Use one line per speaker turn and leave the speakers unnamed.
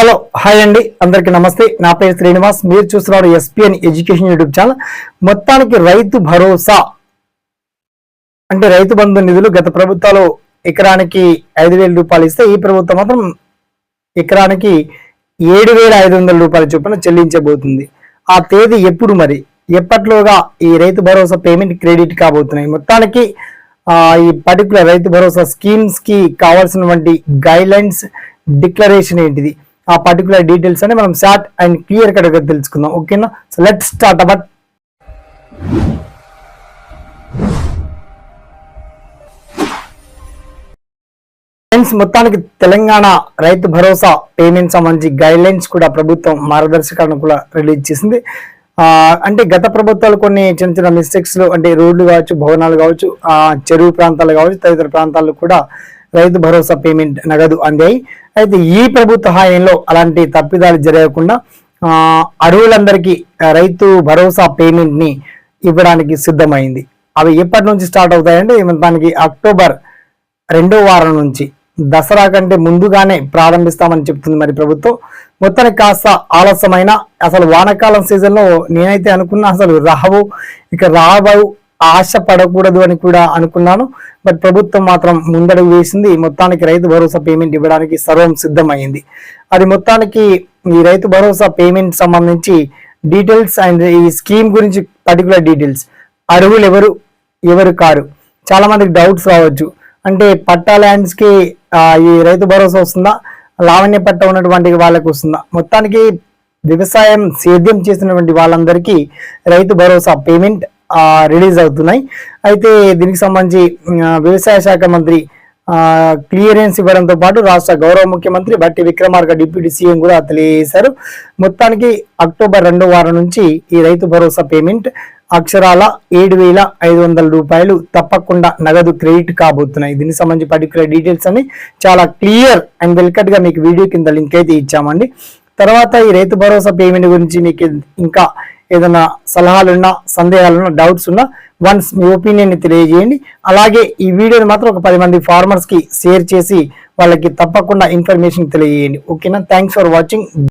Hello hi అండి. అందరికీ నమస్తే. నా పేరు శ్రీనివాస్. మీరు చూస్తున్నారు ఎస్పీఎన్ ఎడ్యుకేషన్ యూట్యూబ్ ఛానల్. మొత్తానికి రైతు భరోసా అంటే రైతు బంధు నిధులు గత ప్రభుత్వాలు ఎకరానికి ఐదు వేల రూపాయలు ఇస్తే ఈ ప్రభుత్వం మాత్రం ఎకరానికి ఏడు వేల ఐదు వందల రూపాయల చొప్పున చెల్లించబోతుంది. ఆ తేదీ ఎప్పుడు మరి? ఎప్పట్లోగా ఈ రైతు భరోసా పేమెంట్ క్రెడిట్ కాబోతున్నాయి? మొత్తానికి ఈ పర్టికులర్ రైతు భరోసా స్కీమ్స్కి కావాల్సినటువంటి గైడ్ లైన్స్ డిక్లరేషన్ ఏంటిది? ఆ పర్టికులర్ డీటెయిల్స్ అని మనం షార్ట్ అండ్ క్లియర్ కట్ తెలుసుకుందాం. ఓకేనా so let start about friends మొత్తానికి తెలంగాణ రైతు భరోసా పేమెంట్ సంబంధించి గైడ్ లైన్స్ కూడా ప్రభుత్వం మార్గదర్శకాలను కూడా రిలీజ్ చేసింది. అంటే గత ప్రభుత్వాలు కొన్ని చిన్న చిన్న మిస్టేక్స్ అంటే రోడ్లు కావచ్చు భవనాలు కావచ్చు చెరువు ప్రాంతాలు కావచ్చు తదితర ప్రాంతాల్లో కూడా రైతు భరోసా పేమెంట్ నగదు అందాయి. అయితే ఈ ప్రభుత్వ హాయంలో అలాంటి తప్పిదాలు జరగకుండా అరువులందరికీ రైతు భరోసా పేమెంట్ని ఇవ్వడానికి సిద్ధమైంది. అవి ఎప్పటి నుంచి స్టార్ట్ అవుతాయంటే దానికి అక్టోబర్ రెండో వారం నుంచి. దసరా కంటే ముందుగానే ప్రారంభిస్తామని చెప్తుంది మరి ప్రభుత్వం. మొత్తానికి కాస్త ఆలస్యమైన అసలు వానాకాలం సీజన్లో నేనైతే అనుకున్నా అసలు రావు ఇక రావు ఆశ పడకూడదు అని కూడా అనుకున్నాను. బట్ ప్రభుత్వం మాత్రం ముందడుగు వేసింది. మొత్తానికి రైతు భరోసా పేమెంట్ ఇవ్వడానికి సర్వం సిద్ధమైంది. అది మొత్తానికి ఈ రైతు భరోసా పేమెంట్ సంబంధించి డీటెయిల్స్ అండ్ ఈ స్కీమ్ గురించి పర్టికులర్ డీటెయిల్స్. అర్హులు ఎవరు ఎవరు కారు? చాలా మందికి డౌట్స్ రావచ్చు. అంటే పట్టా ల్యాండ్స్కి ఈ రైతు భరోసా వస్తుందా? లావణ్య పట్ట ఉన్నటువంటి వాళ్ళకు వస్తుందా? మొత్తానికి వ్యవసాయం సేద్యం చేసినటువంటి వాళ్ళందరికీ రైతు భరోసా పేమెంట్ రిలీజ్ అవుతున్నాయి. అయితే దీనికి సంబంధించి వ్యవసాయ శాఖ మంత్రి క్లియరెన్స్ ఇవ్వడంతో పాటు రాష్ట్ర గౌరవ ముఖ్యమంత్రి బట్టి విక్రమార్క డిప్యూటీ సీఎం కూడా తెలియజేశారు. మొత్తానికి అక్టోబర్ రెండో వారం నుంచి ఈ రైతు భరోసా పేమెంట్ అక్షరాల ఏడు వేల ఐదు వందల రూపాయలు తప్పకుండా నగదు క్రెడిట్ కాబోతున్నాయి. దీనికి సంబంధించి పర్టికులర్ డీటెయిల్స్ అని చాలా క్లియర్ అండ్ వెల్కట్గా మీకు వీడియో కింద లింక్ అయితే ఇచ్చామండి. తర్వాత ఈ రైతు భరోసా పేమెంట్ గురించి మీకు ఇంకా ఏదైనా సలహాలున్నా సందేహాలున్నా డౌట్స్ ఉన్నా వన్స్ మీ ఒపీనియన్ని తెలియజేయండి. అలాగే ఈ వీడియోని మాత్రం ఒక పది మంది ఫార్మర్స్కి షేర్ చేసి వాళ్ళకి తప్పకుండా ఇన్ఫర్మేషన్ తెలియజేయండి. ఓకేనా థ్యాంక్స్ ఫర్ వాచింగ్